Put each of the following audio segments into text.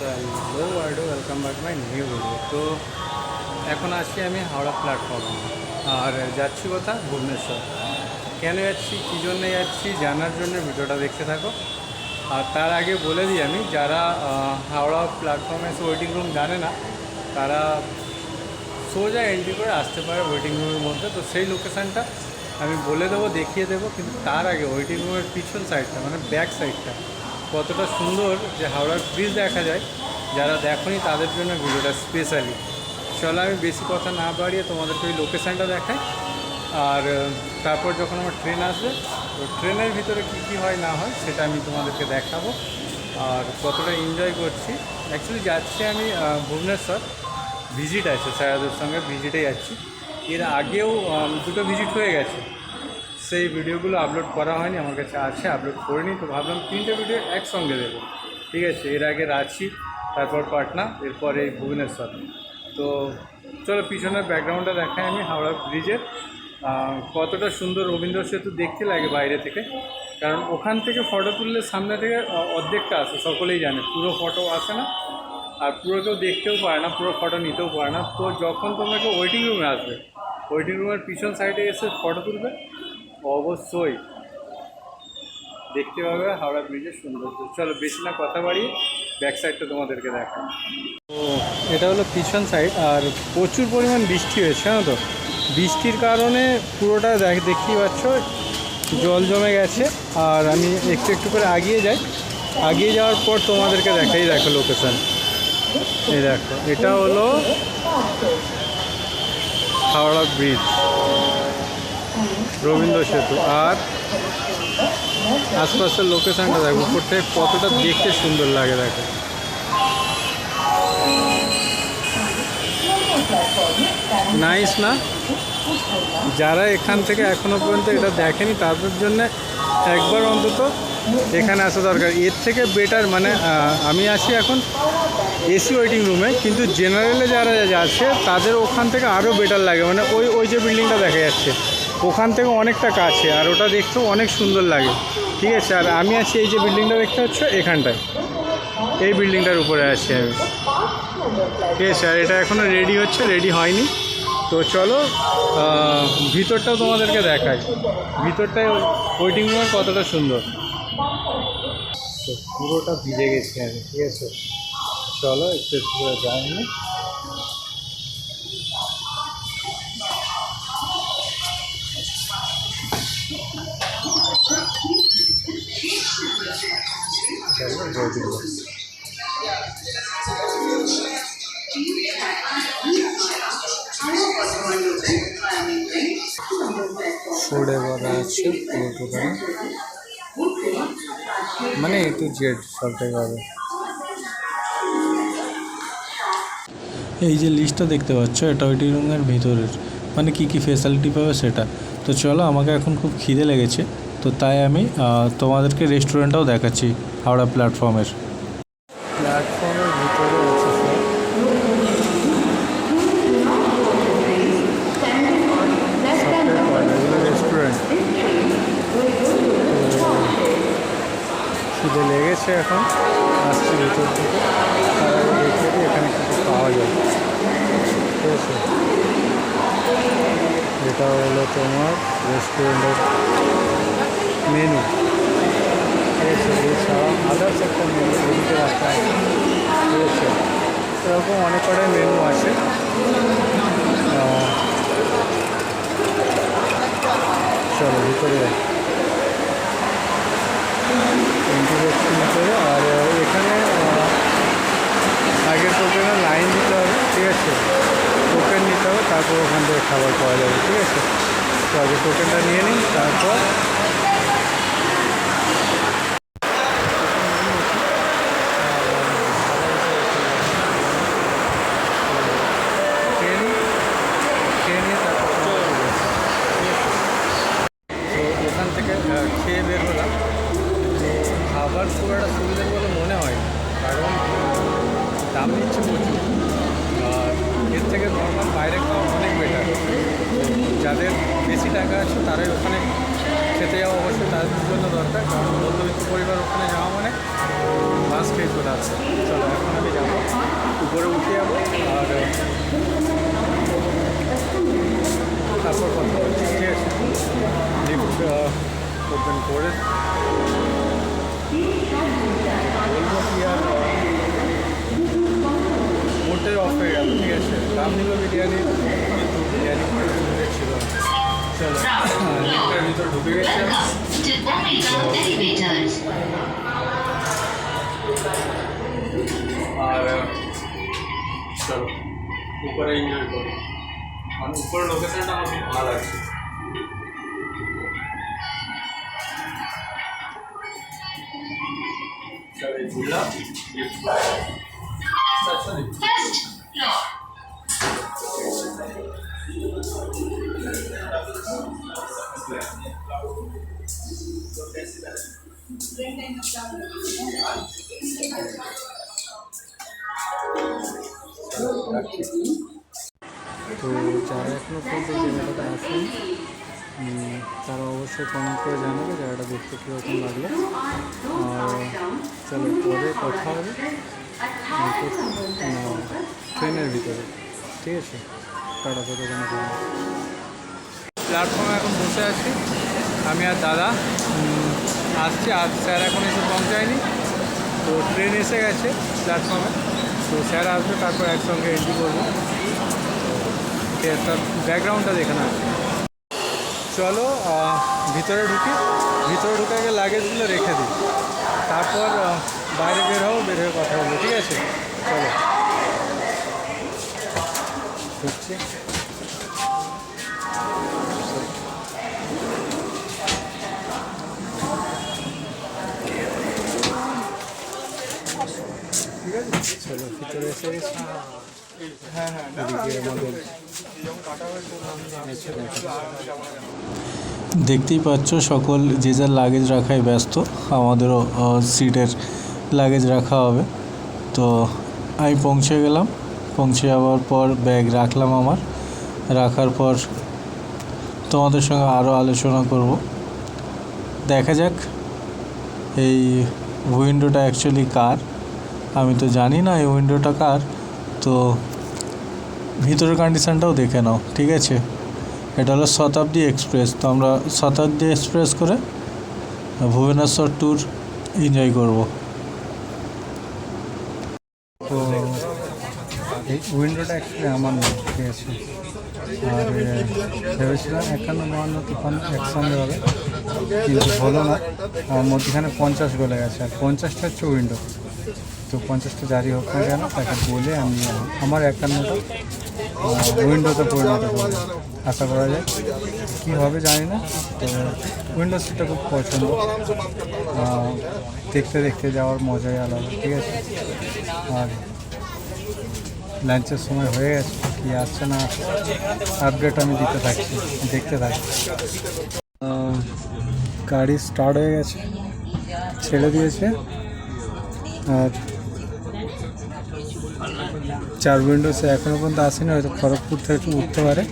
Hello world welcome back my new video তো এখন আছি আমি হাওড়া প্ল্যাটফর্মে আর যাচ্ছি কোথা ভুবনেশ্বর। কেন যাচ্ছি? কী জন্য যাচ্ছি? জানার জন্য ভিডিওটা দেখতে থাকো। আর তার আগে বলে দিই আমি, যারা হাওড়া প্ল্যাটফর্মে ওয়েটিং রুম জানে না, তারা সোজা এন্ট্রি করে আসতে পারে ওয়েটিং রুমের মধ্যে। তো সেই লোকেশানটা আমি বলে দেবো, দেখিয়ে দেবো, কিন্তু তার আগে ওয়েটিং রুমের পিছন সাইডটা মানে ব্যাক সাইডটা কতটা সুন্দর যে হাওড়ার ব্রিজ দেখা যায়। যারা দেখোনি তাদের জন্য ভিডিওটা স্পেশালি চলো আমি বেশি কথা না বাড়িয়ে তোমাদেরকে ওই লোকেশানটা দেখাই। আর তারপর যখন আমার ট্রেন আসবে, তো ট্রেনের ভিতরে কী কী হয় না হয় সেটা আমি তোমাদেরকে দেখাবো। আর কতটা এনজয় করছি। অ্যাকচুয়ালি যাচ্ছি আমি ভুবনেশ্বর। ভিজিট আছে, স্যারদের সঙ্গে ভিজিটে যাচ্ছি। এর আগেও দুটো ভিজিট হয়ে গেছে। সেই ভিডিওগুলো আপলোড করা হয়নি, আমার কাছে আছে আপলোড করিনি, তো ভাবলাম তিনটে ভিডিও একসঙ্গে দেবো। ঠিক আছে, এর আগে রাঁচি, তারপর পাটনা, এরপর এই ভুবনেশ্বর। তো চলো পিছনের ব্যাকগ্রাউন্ডটা দেখাই আমি, হাওড়া ব্রিজের কতটা সুন্দর রবীন্দ্র সেতু দেখতে লাগে বাইরে থেকে। কারণ ওখান থেকে ফটো তুললে সামনে থেকে অর্ধেকটা আসে, সকলেই জানে, পুরো ফটো আসে না। আর পুরো কেউ দেখতেও পারে না, পুরো ফটো নিতেও পারে না। তো যখন তোমাকে ওয়েটিং রুমে আসবে ওয়েটিং রুমের পিছন সাইডে এসে ফটো তুলবে অবশ্যই। দেখতে পাবে হাওড়া ব্রিজের সৌন্দর্য। চলো, বেশি না, কথা বাড়ি। ব্যাক সাইডটা তোমাদেরকে দেখা তো এটা হলো পিছন সাইড আর প্রচুর পরিমাণ বৃষ্টি হয়েছে, জানো তো? বৃষ্টির কারণে পুরোটা দেখ, দেখতেই পাচ্ছ, জল জমে গেছে। আর আমি একটু একটু করে আগিয়ে যাই। আগিয়ে যাওয়ার পর তোমাদেরকে দেখাই, দেখো লোকেশান এই দেখো, এটা হলো হাওড়া ব্রিজ। রবীন্দ্র সেতু। আর আশপাশের লোকেশনটা দেখো, উপর থেকে কতটা দেখতে সুন্দর লাগে দেখো। নাইস না? যারা এখান থেকে এখনও পর্যন্ত এটা দেখেনি, তাদের জন্য একবার অন্তত এখানে আসা দরকার। এর থেকে বেটার মানে আমি আছি এখন এসি ওয়েটিং রুমে কিন্তু জেনারেলে যারা আছে, তাদের ওখান থেকে আরও বেটার লাগে। মানে ওই ওই যে বিল্ডিংটা দেখা যাচ্ছে। ওখান থেকে অনেকটা কাছে, আর ওটা দেখতেও অনেক সুন্দর লাগে। ঠিক আছে, আর আমি আছি এই যে বিল্ডিংটা দেখতে পাচ্ছ? এখানটায়। এই বিল্ডিংটার উপরে আছি আমি। ঠিক আছে, আর এটা এখনও রেডি হচ্ছে রেডি হয়নি। তো চলো ভিতরটাও তোমাদেরকে দেখাই। ভিতরটায় ওয়েটিং রুমের কতটা সুন্দর। পুরোটা ভিজে গেছি আমি, ঠিক আছে। চলো, একটু একটু করে যাই দোকানে মানে এ টু জেড পাবে এই যে লিস্টটা দেখতে পাচ্ছ এটা ওইটি রুমের ভিতরের। মানে কি কি ফেসিলিটি পাবে সেটা। তো চলো আমাকে এখন খুব খিদে লেগেছে। তো তাই আমি তোমাদেরকে রেস্টুরেন্টটাও দেখাচ্ছি হাওড়া প্ল্যাটফর্মের প্ল্যাটফর্মের ভিতরে আছে সব সবটাই পাওয়া যায় এগুলো রেস্টুরেন্ট খিদে এখন। আসছি ভিতর থেকে। তার আগে দেখে দিই এখানে কিছু পাওয়া যায়। ঠিক আছে। এটা হলো তোমার রেস্টুরেন্টের মেনু। ঠিক আছে এছাড়া আদার্স একটা মেনু এদিকে রাখা আছে। ঠিক আছে। এরকম অনেক কটাই মেনু আছে আহ, চলো ভিতরে যাই ইন্টারেকশন ভিতরে আর আহ, এখানে আহ, আগের টোকেনে লাইন দিতে হবে ঠিক আছে টোকেন নিতে হবে তারপর ওখান থেকে খাবার পাওয়া যাবে ঠিক আছে তো আগে টোকেনটা নিয়ে তো ওখান থেকে খেয়ে বের হলাম। খাবার খুব একটা সুবিধার বলে মনে হয় কারণ দাম নিচ্ছে আর এর থেকে নর্মাল বাইরে খাওয়া অনেক বেটার যাদের বেশি টাকা আছে, তারাই ওখানে খেতে যাওয়া অবশ্যই, তাদের জন্য দরকার, কারণ মধ্যবিত্ত পরিবার ওখানে যাওয়া মানে বাস খেয়ে চলে আসছে চলো, এখন আমি যাব। উপরে উঠে যাব, আর, তারপর কথা বলছি। ঠিক আছে। লিফট ওপেন করে। বলব কি আর মোটে অফ হয়ে গেল, ঠিক আছে। দাম নিল বিরিয়ানি। চলো লিফটের ভিতর ঢুকে গেছে to Omega Elevators. আর চলো উপরে এনজয় করি মানে উপরে লোকেশনটা আমার তো যারা এখনও পর্যন্ত জায়গাটাতে আসেন তারা অবশ্যই কমেন্ট করে জানাবে, জায়গাটা দেখতে কীরকম লাগল। আর চলো, পরে কথা হবে। ট্রেনের ভিতরে। ঠিক আছে? টাটা দোকানে প্ল্যাটফর্মে এখন বসে আছি। আমি আর দাদা। আসছি। আর স্যার এখন এসে পৌঁছায়নি। তো ট্রেন এসে গেছে প্ল্যাটফর্মে তো স্যার আসবে, তারপর একসঙ্গে এন্ট্রি করব। তার ব্যাকগ্রাউন্ডটা দেখে না চলো ভিতরে ঢুকি। ভিতরে ঢুকে আগে লাগেজগুলো রেখে দিই। তারপর বাইরে বের হব, বের হয়ে কথা বলব। ঠিক আছে? চলো। দেখতেই পাচ্ছ, সকল যে যার লাগেজ রাখায় ব্যস্ত, আমাদেরও সিটের লাগেজ রাখা হবে। তো আমি পৌঁছে গেলাম, পৌঁছে যাওয়ার পর ব্যাগ রাখলাম আমার। রাখার পর তোমাদের সঙ্গে আরও আলোচনা করব। দেখা যাক, এই উইন্ডোটা অ্যাকচুয়ালি কার? আমি তো জানি না এই উইন্ডোটা কার, তো ভিতরের কন্ডিশানটাও দেখে নাও, ঠিক আছে? এটা হলো শতাব্দী এক্সপ্রেস তো আমরা শতাব্দী এক্সপ্রেস করে ভুবনেশ্বর ট্যুর এনজয় করব। তো উইন্ডোটা আমার ঠিক আছে আর ভেবেছিলাম একান্ন, বাহান্ন, তিপ্পান্ন একসঙ্গে হবে, কিন্তু হলো না। মধ্যখানে পঞ্চাশ গলে গেছে, আর পঞ্চাশটা হচ্ছে উইন্ডো তো পঞ্চাশটা জারি হোক না কেন, তাকে বলে আমি আমার একান্নটা উইন্ডোতে পরিণত করব। আশা করা যায়। কী হবে জানি না, তো উইন্ডো সিটটা খুব পছন্দ। দেখতে দেখতে যাওয়ার মজাই আলাদা, ঠিক আছে? আর লাঞ্চের সময় হয়ে গেছে, কি আসছে না আপডেট আমি দিতে থাকছি, দেখতে থাকি গাড়ি স্টার্ট হয়ে গেছে, ছেড়ে দিয়েছে। আর চার উইন্ডোসে এখনও পর্যন্ত আসেনি, হয়তো খড়গপুর থেকে একটু উঠতে পারে।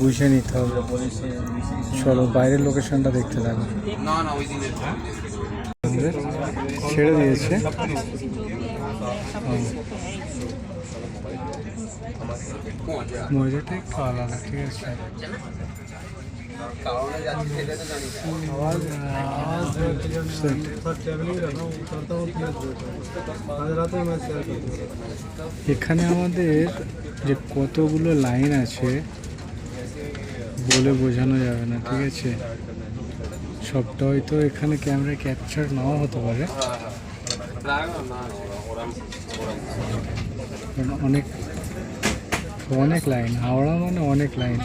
বুঝে নিতে হবে। চলো, বাইরের লোকেশনটা দেখতে থাকো। ছেড়ে দিয়েছে। মজাটা একটু আলাদা, ঠিক আছে? এখানে আমাদের যে কতগুলো লাইন আছে বলে বোঝানো যাবে না, ঠিক আছে? সবটা হয়তো এখানে ক্যামেরা ক্যাপচার নাও হতে পারে। অনেক অনেক লাইন, হাওড়া মানে অনেক লাইন।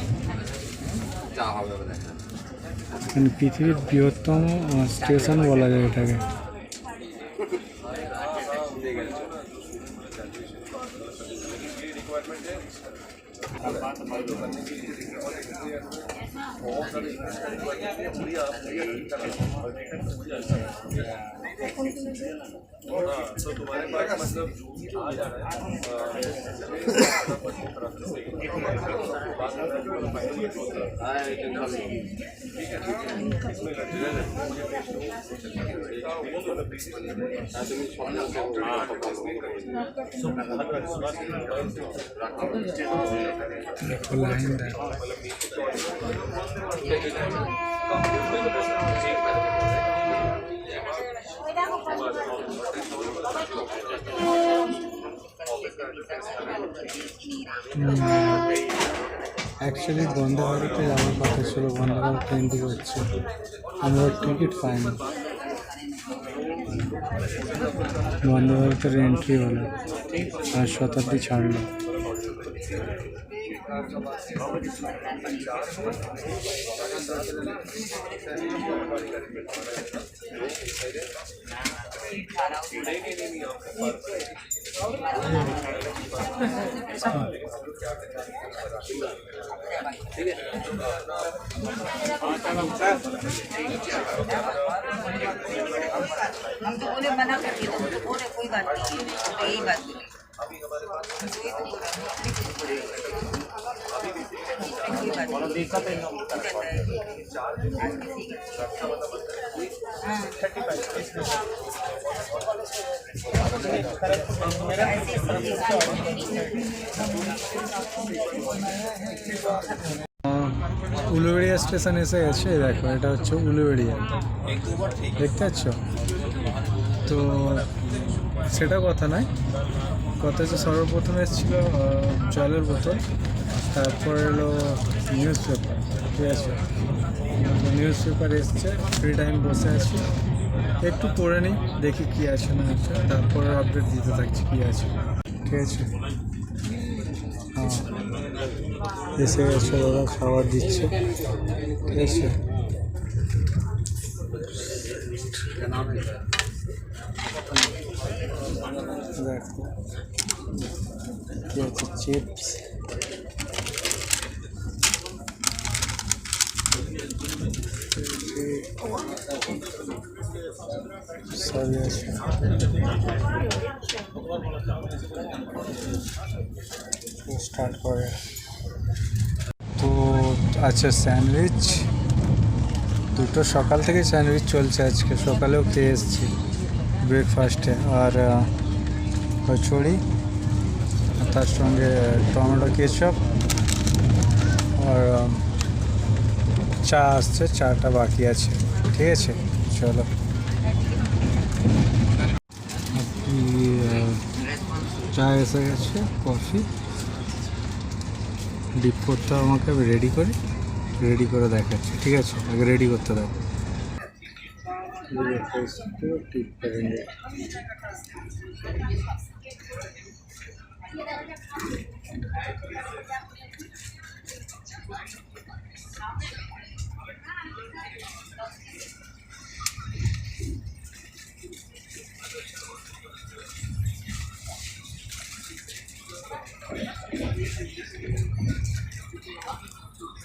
পৃথিবীর বৃহত্তম স্টেশন বলা যায় এটাকে। तो तुम्हारे पास मतलब जो आ जा रहा है অ্যাকচুয়ালি বন্দে ভারতে যাওয়ার কথা ছিল বন্দে ভারত ট্রেনটি করছে আমরা টিকিট পাইনি। বন্দে ভারতের এন্ট্রি হলো। আর শতাব্দী ছাড়লো। हम तो बोले मना कर दिया तो बोले कोई बात नहीं यही बात बोली উলুবেড়িয়া স্টেশন এসে গেছে দেখো এটা হচ্ছে উলুবেড়িয়া। দেখতে পাচ্ছ? তো সেটা কথা নয়। কথা হচ্ছে সর্বপ্রথম এসেছিল জলের বোতল, তারপর এলো নিউজ পেপার ঠিক আছে? নিউজ পেপার এসছে ফ্রি টাইম বসে আছি। একটু পড়ে নিই, দেখি কী আছে না আছে, তারপরে আপডেট দিতে থাকছি কী আছে। ঠিক আছে? হ্যাঁ। এসে গেছে দাদা খাবার দিচ্ছে। ঠিক আছে দেখো কি আছে চিপস আছে স্টার্ট করে তো আচ্ছা স্যান্ডউইচ। দুটো সকাল থেকে স্যান্ডউইচ চলছে আজকে। সকালেও খেয়ে এসেছি। ব্রেকফাস্টে। আর কচুরি তার সঙ্গে টমেটো কেচপ, আর চা আসছে, চাটা বাকি আছে। ঠিক আছে? চলো। চা এসে গেছে, কফি। ডিপ করতে আমাকে, আমি রেডি করি। রেডি করে দেখাচ্ছি, ঠিক আছে? আগে রেডি করতে দাও। ডিপ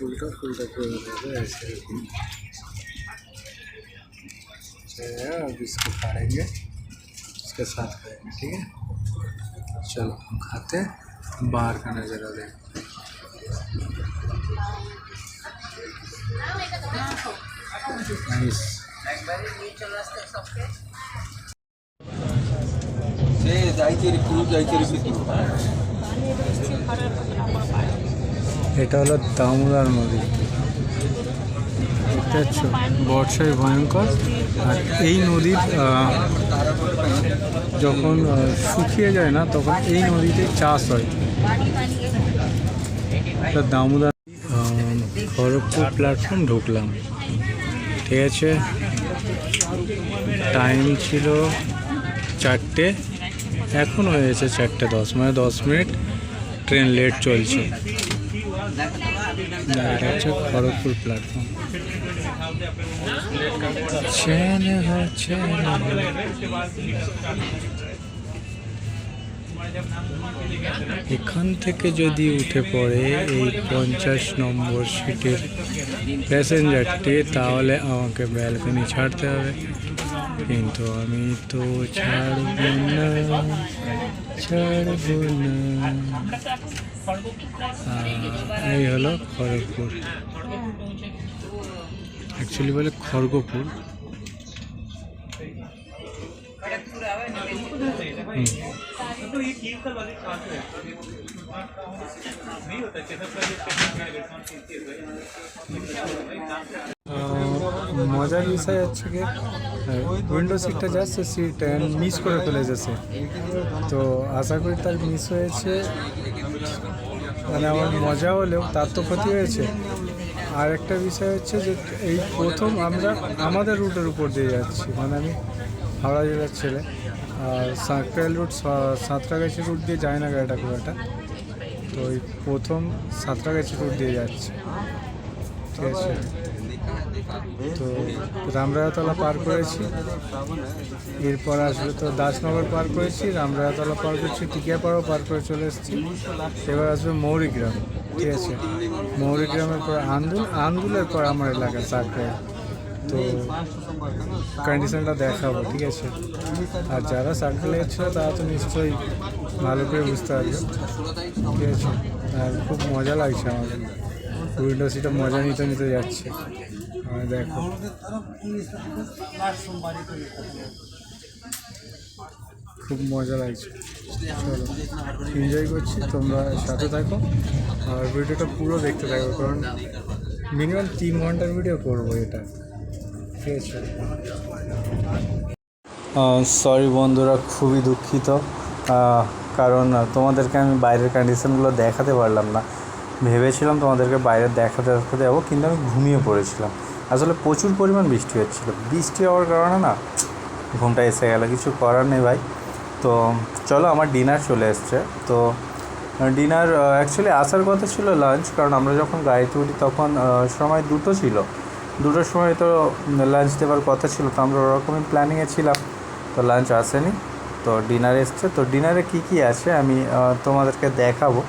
उल्टा फुल्टा कोई ऐसे अब इसको फाड़ेंगे इसके साथ खाएँगे ठीक है? चलो हम खाते हैं बाहर का नज़ारा दें नाइस সে যাইছে রে পুরো যাইছে রে বিক্রি এটা হলো দামোদর নদী দেখতে পাচ্ছ বর্ষায় ভয়ঙ্কর আর এই নদীর আহ, যখন শুকিয়ে যায় না, তখন এই নদীতে চাষ হয়। দামোদর খড়গপুর প্ল্যাটফর্ম ঢুকলাম। ঠিক আছে? টাইম ছিল চারটে। এখন হয়েছে চারটে দশ মানে দশ মিনিট। ট্রেন লেট চলছে। এটা খড়গপুর প্ল্যাটফর্ম চেন চেন এখান থেকে যদি উঠে পড়ে এই পঞ্চাশ নম্বর সিটের প্যাসেঞ্জারটি, তাহলে আমাকে ব্যালকনি ছাড়তে হবে। কিন্তু আমি তো ছাড়বো না ছাড়বো না। এই হলো খড়গপুর। অ্যাকচুয়ালি বলে খড়গপুর। মজার বিষয় হচ্ছে কি উইন্ডো সিটটা যাচ্ছে সিট মিস করে ফেলে যাচ্ছে তো আশা করি তার মিস হয়েছে। মানে আমার মজা হলেও তার তো ক্ষতি হয়েছে। আর একটা বিষয় হচ্ছে যে এই প্রথম আমরা আমাদের রুটের উপর দিয়ে যাচ্ছি। মানে আমি হাওড়া জেলার ছেলে। আর সাঁকরাইল রুট সাঁতরাগাছি রুট দিয়ে যায় না গাড়িটা খুব একটা। তো ওই প্রথম সাঁতরাগাছি রুট দিয়ে যাচ্ছে। ঠিক আছে? তো রামরায়াতলা পার করেছি। এরপর আসলে তো দাসনগর পার করেছি, রামরায়তলা পার করেছি, টিকিয়াপাড়াও পার করে চলে এসেছি। এবার আসবে মৌরিগ্রাম। ঠিক আছে। মৌরি গ্রামের পর আন্দুল আন্দুলের পর আমার এলাকা চাকরাই তো কন্ডিশনটা দেখাবো, ঠিক আছে? আর যারা সার্কেলে ছিল তারা তো নিশ্চয়ই ভালো করে বুঝতে পারবে। ঠিক আছে? আর খুব মজা লাগছে আমাদের। উইন্ডো সিটে মজা নিতে নিতে যাচ্ছে। আর দেখো। খুব মজা লাগছে। এনজয় করছি, তোমরা সাথে থাকো। আর ভিডিওটা পুরো দেখতে থাকো, কারণ মিনিমাম তিন ঘণ্টার ভিডিও করব এটা। ঠিক আছে। সরি বন্ধুরা, খুবই দুঃখিত। কারণ তোমাদেরকে আমি বাইরের কন্ডিশনগুলো দেখাতে পারলাম না। ভেবেছিলাম তোমাদেরকে বাইরে দেখাতে দেখাতে যাব, কিন্তু আমি ঘুমিয়ে পড়েছিলাম। আসলে প্রচুর পরিমাণ বৃষ্টি হচ্ছিল। বৃষ্টি হওয়ার কারণে না, ঘুমটা এসে গেল। কিছু করার নেই ভাই। তো চলো আমার ডিনার চলে এসছে। তো ডিনার অ্যাকচুয়ালি আসার কথা ছিল লাঞ্চ কারণ আমরা যখন গাড়িতে উঠি তখন সময় দুটো ছিল। দুটোর সময় তো লাঞ্চ দেওয়ার কথা ছিল, তো আমরা ওরকমই প্ল্যানিংয়ে ছিলাম। তো লাঞ্চ আসেনি, তো ডিনার এসছে। তো ডিনারে কী কী আছে আমি তোমাদেরকে দেখাবো।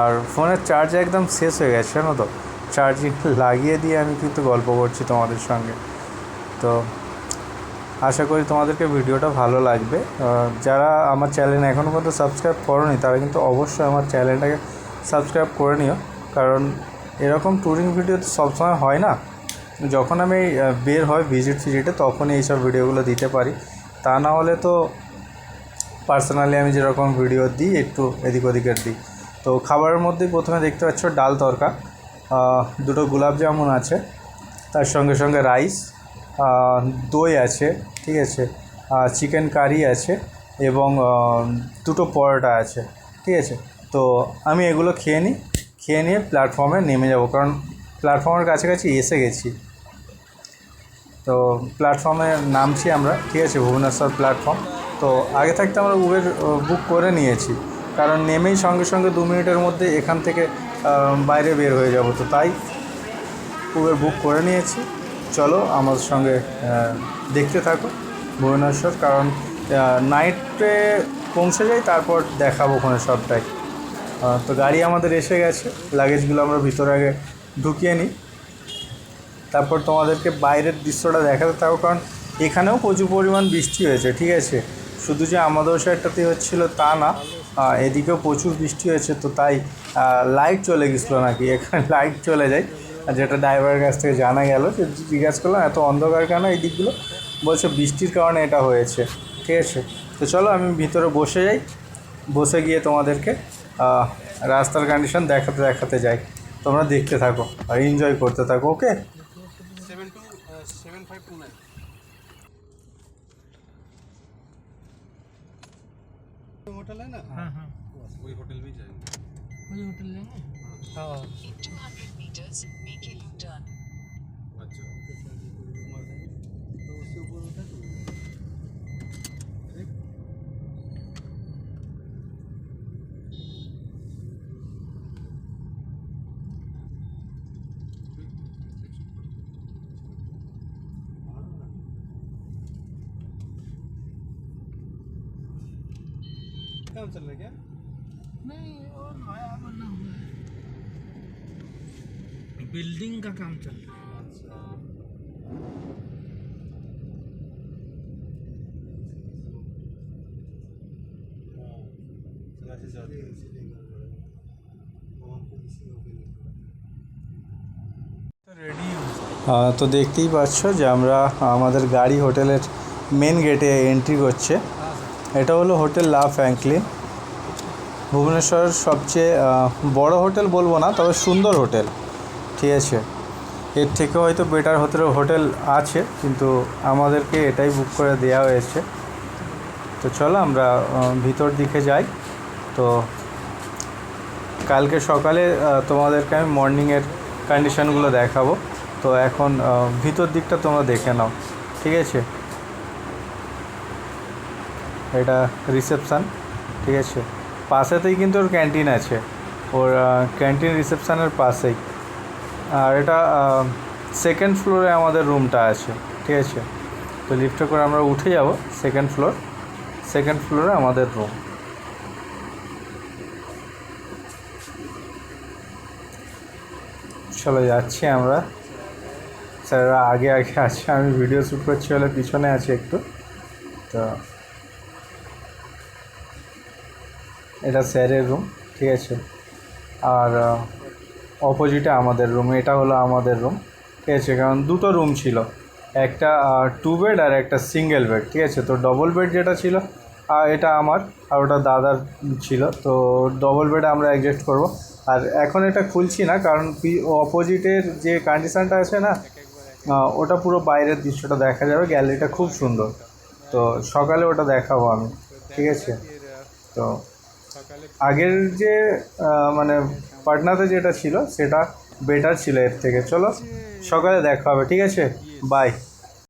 আর ফোনের চার্জ একদম শেষ হয়ে গেছে, জানো তো? চার্জিং লাগিয়ে দিয়ে আমি কিন্তু গল্প করছি তোমাদের সঙ্গে। তো আশা করি তোমাদেরকে ভিডিওটা ভালো লাগবে। যারা আমার চ্যানেল এখনও পর্যন্ত সাবস্ক্রাইব করনি, তারা কিন্তু অবশ্যই আমার চ্যানেলটাকে সাবস্ক্রাইব করে নিও। কারণ এরকম ট্যুরিং ভিডিও তো সবসময় হয় না। যখন আমি বের হয় ভিজিট ফিজিটে, তখনই এইসব ভিডিওগুলো দিতে পারি। তা না হলে তো পার্সোনালি আমি যেরকম ভিডিও দিই, একটু এদিক ওদিকের দিই। তো খাবারের মধ্যেই প্রথমে দেখতে পাচ্ছ ডাল তরকা। দুটো গোলাপ জামুন আছে। তার সঙ্গে সঙ্গে রাইস দই আছে, ঠিক আছে চিকেন কারি আছে এবং দুটো পরোটা আছে, ঠিক আছে। তো আমি এগুলো খেয়ে নিই, খেয়ে নিয়ে প্ল্যাটফর্মে নেমে যাব, কারণ প্ল্যাটফর্মের কাছাকাছি এসে গেছি। তো প্ল্যাটফর্মে নামছি আমরা, ঠিক আছে, ভুবনেশ্বর প্ল্যাটফর্ম তো আগে থাকতে আমরা উবের বুক করে নিয়েছি, কারণ নেমেই সঙ্গে সঙ্গে দু মিনিটের মধ্যে এখান থেকে বাইরে বের হয়ে যাব। তো তাই উবের বুক করে নিয়েছি। চলো আমার সঙ্গে দেখতে থাকো ভুবনেশ্বর, কারণ নাইটে পৌঁছে যাই, তারপর দেখাবো ওখানে সবটাই। তো গাড়ি আমাদের এসে গেছে লাগেজগুলো আমরা ভিতরে আগে ঢুকিয়ে নিই। তারপর তোমাদেরকে বাইরের দৃশ্যটা দেখাতে থাকো, কারণ এখানেও প্রচুর পরিমাণ বৃষ্টি হয়েছে, ঠিক আছে? শুধু যে আমাদের সাইডটাতে হচ্ছিল তা না এদিকেও প্রচুর বৃষ্টি হয়েছে, তো তাই লাইট চলে গেছিল নাকি? এখানে লাইট চলে যায়। যেটা ড্রাইভারের কাছ থেকে জানা গেল যে জিজ্ঞাসা করলাম এত অন্ধকার কেন এই দিকগুলো বলছে বৃষ্টির কারণে এটা হয়েছে ঠিক আছে তো চলো আমি ভিতরে বসে যাই বসে গিয়ে তোমাদেরকে আহ, রাস্তার কন্ডিশন দেখাতে দেখাতে যাই তোমরা দেখতে থাকো আর এনজয় করতে থাকো okay seven two seven five two nine hotel है ना हाँ हाँ वही होटल भी जाएँगे अच्छा तो उससे ऊपर होता है काम चल रहा है क्या? बिल्डिंग का काम चल रहा है अच्छा हाँ चला जाते हैं इसीलिए कर रहे हैं वो हमको किसी को भी नहीं আহ, তো দেখতেই পাচ্ছ যে আমরা আমাদের গাড়ি হোটেলের মেন গেটে এন্ট্রি করছে এটা হলো হোটেল লা ফ্র্যাঙ্কলিন ভুবনেশ্বরের সবচেয়ে আহ, বড় হোটেল বলবো না তবে সুন্দর হোটেল ঠিক আছে। এর থেকে হয়তো বেটার হোটেল হোটেল আছে, কিন্তু আমাদেরকে এটাই বুক করে দেওয়া হয়েছে। তো চলো আমরা ভিতর দিকে যাই। তো কালকে সকালে তোমাদেরকে আমি মর্নিংয়ের কন্ডিশনগুলো দেখাবো। তো এখন ভিতর দিকটা তোমরা দেখে নাও, ঠিক আছে? এটা রিসেপশান ঠিক আছে? পাশেতেই কিন্তু ওর ক্যান্টিন আছে। ওর ক্যান্টিন রিসেপশানের পাশেই। আর এটা সেকেন্ড ফ্লোরে আমাদের রুমটা আছে, ঠিক আছে? তো লিফটে করে আমরা উঠে যাব সেকেন্ড ফ্লোর সেকেন্ড ফ্লোরে আমাদের রুম চলো যাচ্ছি আমরা। স্যাররা আগে আগে আছে, আমি ভিডিও শ্যুট করছি বলে পিছনে আছে একটু। তো এটা স্যারের রুম ঠিক আছে? আর অপোজিটে আমাদের রুম, এটা হলো আমাদের রুম, ঠিক আছে? কারণ দুটো রুম ছিল, একটা টু বেড আর একটা সিঙ্গেল বেড ঠিক আছে? তো ডবল বেড যেটা ছিল আর এটা আমার, আর ওটা দাদার ছিল, তো ডবল বেডে আমরা অ্যাডজাস্ট করব। আর এখন এটা খুলছি না, কারণ অপোজিটের যে কন্ডিশানটা আছে না ওটা পুরো বাইরের দৃশ্যটা দেখা যাবে গ্যালারিটা খুব সুন্দর। তো সকালে ওটা দেখাবো আমি, ঠিক আছে? তো আগের যে মানে পাটনাতে যেটা ছিল, সেটা বেটার ছিল এর থেকে। চলো, সকালে দেখা হবে, ঠিক আছে? বাই